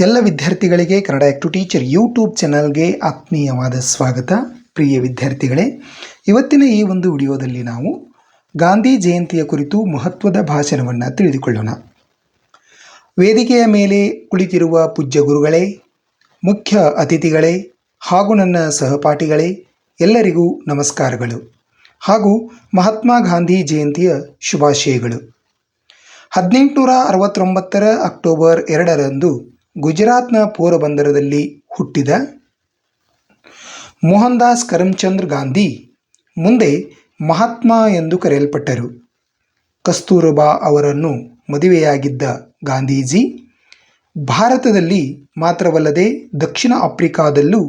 ಎಲ್ಲ ವಿದ್ಯಾರ್ಥಿಗಳಿಗೆ Kannada to teacher YouTube ಚಾನಲ್ಗೆ ಆತ್ಮೀಯವಾದ ಸ್ವಾಗತ. ಪ್ರಿಯ ವಿದ್ಯಾರ್ಥಿಗಳೇ, ಇವತ್ತಿನ ಈ ಒಂದು ವಿಡಿಯೋದಲ್ಲಿ ನಾವು ಗಾಂಧಿ ಜಯಂತಿಯ ಕುರಿತು ಮಹತ್ವದ ಭಾಷಣವನ್ನು ತಿಳಿದುಕೊಳ್ಳೋಣ. ವೇದಿಕೆಯ ಮೇಲೆ ಕುಳಿತಿರುವ ಪೂಜ್ಯ ಗುರುಗಳೇ, ಮುಖ್ಯ ಅತಿಥಿಗಳೇ ಹಾಗೂ ನನ್ನ ಸಹಪಾಠಿಗಳೇ, ಎಲ್ಲರಿಗೂ ನಮಸ್ಕಾರಗಳು ಹಾಗೂ ಮಹಾತ್ಮ ಗಾಂಧಿ ಜಯಂತಿಯ ಶುಭಾಶಯಗಳು. ಹದಿನೆಂಟುನೂರ ಅರವತ್ತೊಂಬತ್ತರ ಅಕ್ಟೋಬರ್ ಎರಡರಂದು ಗುಜರಾತ್ನ ಪೋರಬಂದರದಲ್ಲಿ ಹುಟ್ಟಿದ ಮೋಹನ್ದಾಸ್ ಕರಮ್ಚಂದ್ರ ಗಾಂಧಿ, ಮುಂದೆ ಮಹಾತ್ಮ ಎಂದು ಕರೆಯಲ್ಪಟ್ಟರು. ಕಸ್ತೂರಬಾ ಅವರನ್ನು ಮದುವೆಯಾಗಿದ್ದ ಗಾಂಧೀಜಿ, ಭಾರತದಲ್ಲಿ ಮಾತ್ರವಲ್ಲದೆ ದಕ್ಷಿಣ ಆಫ್ರಿಕಾದಲ್ಲೂ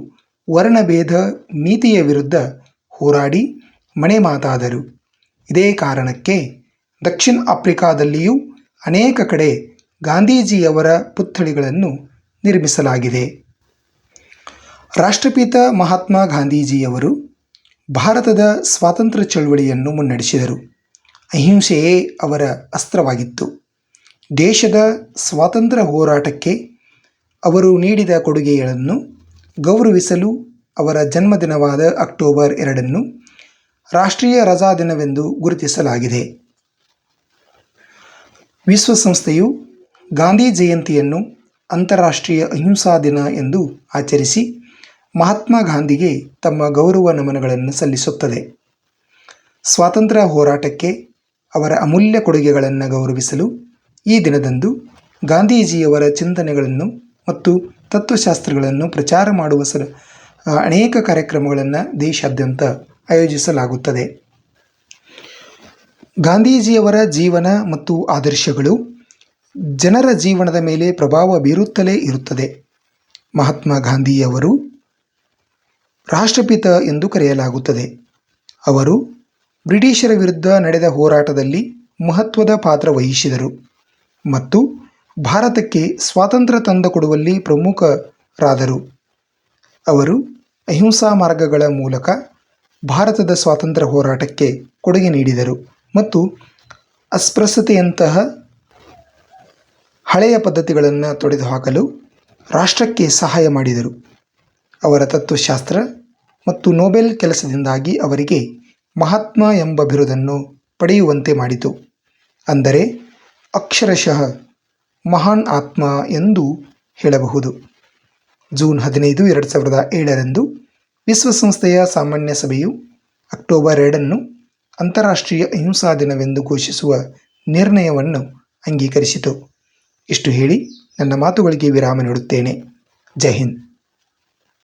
ವರ್ಣಭೇದ ನೀತಿಯ ವಿರುದ್ಧ ಹೋರಾಡಿ ಮನೆ ಮಾತಾದರು ಇದೇ ಕಾರಣಕ್ಕೆ ದಕ್ಷಿಣ ಆಫ್ರಿಕಾದಲ್ಲಿಯೂ ಅನೇಕ ಕಡೆ ಗಾಂಧೀಜಿಯವರ ಪುತ್ಥಳಿಗಳನ್ನು ನಿರ್ಮಿಸಲಾಗಿದೆ. ರಾಷ್ಟ್ರಪಿತ ಮಹಾತ್ಮ ಗಾಂಧೀಜಿಯವರು ಭಾರತದ ಸ್ವಾತಂತ್ರ್ಯ ಚಳವಳಿಯನ್ನು ಮುನ್ನಡೆಸಿದರು. ಅಹಿಂಸೆಯೇ ಅವರ ಅಸ್ತ್ರವಾಗಿತ್ತು. ದೇಶದ ಸ್ವಾತಂತ್ರ್ಯ ಹೋರಾಟಕ್ಕೆ ಅವರು ನೀಡಿದ ಕೊಡುಗೆಗಳನ್ನು ಗೌರವಿಸಲು ಅವರ ಜನ್ಮದಿನವಾದ ಅಕ್ಟೋಬರ್ ಎರಡನ್ನು ರಾಷ್ಟ್ರೀಯ ರಜಾ ದಿನವೆಂದು ಗುರುತಿಸಲಾಗಿದೆ. ವಿಶ್ವಸಂಸ್ಥೆಯು ಗಾಂಧಿ ಜಯಂತಿಯನ್ನು ಅಂತಾರಾಷ್ಟ್ರೀಯ ಅಹಿಂಸಾ ದಿನ ಎಂದು ಆಚರಿಸಿ ಮಹಾತ್ಮ ಗಾಂಧಿಗೆ ತಮ್ಮ ಗೌರವ ನಮನಗಳನ್ನು ಸಲ್ಲಿಸುತ್ತದೆ. ಸ್ವಾತಂತ್ರ್ಯ ಹೋರಾಟಕ್ಕೆ ಅವರ ಅಮೂಲ್ಯ ಕೊಡುಗೆಗಳನ್ನು ಗೌರವಿಸಲು ಈ ದಿನದಂದು ಗಾಂಧೀಜಿಯವರ ಚಿಂತನೆಗಳನ್ನು ಮತ್ತು ತತ್ವಶಾಸ್ತ್ರಗಳನ್ನು ಪ್ರಚಾರ ಮಾಡುವ ಸಲ ಅನೇಕ ಕಾರ್ಯಕ್ರಮಗಳನ್ನು ದೇಶಾದ್ಯಂತ ಆಯೋಜಿಸಲಾಗುತ್ತದೆ. ಗಾಂಧೀಜಿಯವರ ಜೀವನ ಮತ್ತು ಆದರ್ಶಗಳು ಜನರ ಜೀವನದ ಮೇಲೆ ಪ್ರಭಾವ ಬೀರುತ್ತಲೇ ಇರುತ್ತದೆ. ಮಹಾತ್ಮ ಗಾಂಧಿಯವರು ರಾಷ್ಟ್ರಪಿತ ಎಂದು ಕರೆಯಲಾಗುತ್ತದೆ. ಅವರು ಬ್ರಿಟಿಷರ ವಿರುದ್ಧ ನಡೆದ ಹೋರಾಟದಲ್ಲಿ ಮಹತ್ವದ ಪಾತ್ರ ವಹಿಸಿದರು ಮತ್ತು ಭಾರತಕ್ಕೆ ಸ್ವಾತಂತ್ರ್ಯ ತಂದುಕೊಡುವಲ್ಲಿ ಪ್ರಮುಖರಾದರು. ಅವರು ಅಹಿಂಸಾ ಮಾರ್ಗಗಳ ಮೂಲಕ ಭಾರತದ ಸ್ವಾತಂತ್ರ್ಯ ಹೋರಾಟಕ್ಕೆ ಕೊಡುಗೆ ನೀಡಿದರು ಮತ್ತು ಅಸ್ಪೃಶ್ಯತೆಯಂತಹ ಹಳೆಯ ಪದ್ಧತಿಗಳನ್ನು ತೊಡೆದುಹಾಕಲು ರಾಷ್ಟ್ರಕ್ಕೆ ಸಹಾಯ ಮಾಡಿದರು. ಅವರ ತತ್ವಶಾಸ್ತ್ರ ಮತ್ತು ನೋಬೆಲ್ ಕೆಲಸದಿಂದಾಗಿ ಅವರಿಗೆ ಮಹಾತ್ಮ ಎಂಬ ಬಿರುದನ್ನು ಪಡೆಯುವಂತೆ ಮಾಡಿತು. ಅಂದರೆ ಅಕ್ಷರಶಃ ಮಹಾನ್ ಆತ್ಮ ಎಂದು ಹೇಳಬಹುದು. ಜೂನ್ ಹದಿನೈದು, ಎರಡು ಸಾವಿರದ ಏಳರಂದು ವಿಶ್ವಸಂಸ್ಥೆಯ ಸಾಮಾನ್ಯ ಸಭೆಯು ಅಕ್ಟೋಬರ್ ಎರಡನ್ನು ಅಂತಾರಾಷ್ಟ್ರೀಯ ಅಹಿಂಸಾ ದಿನವೆಂದು ಘೋಷಿಸುವ ನಿರ್ಣಯವನ್ನು ಅಂಗೀಕರಿಸಿತು. ಇಷ್ಟು ಹೇಳಿ ನನ್ನ ಮಾತುಗಳಿಗೆ ವಿರಾಮ ನೀಡುತ್ತೇನೆ. ಜೈ ಹಿಂದ್.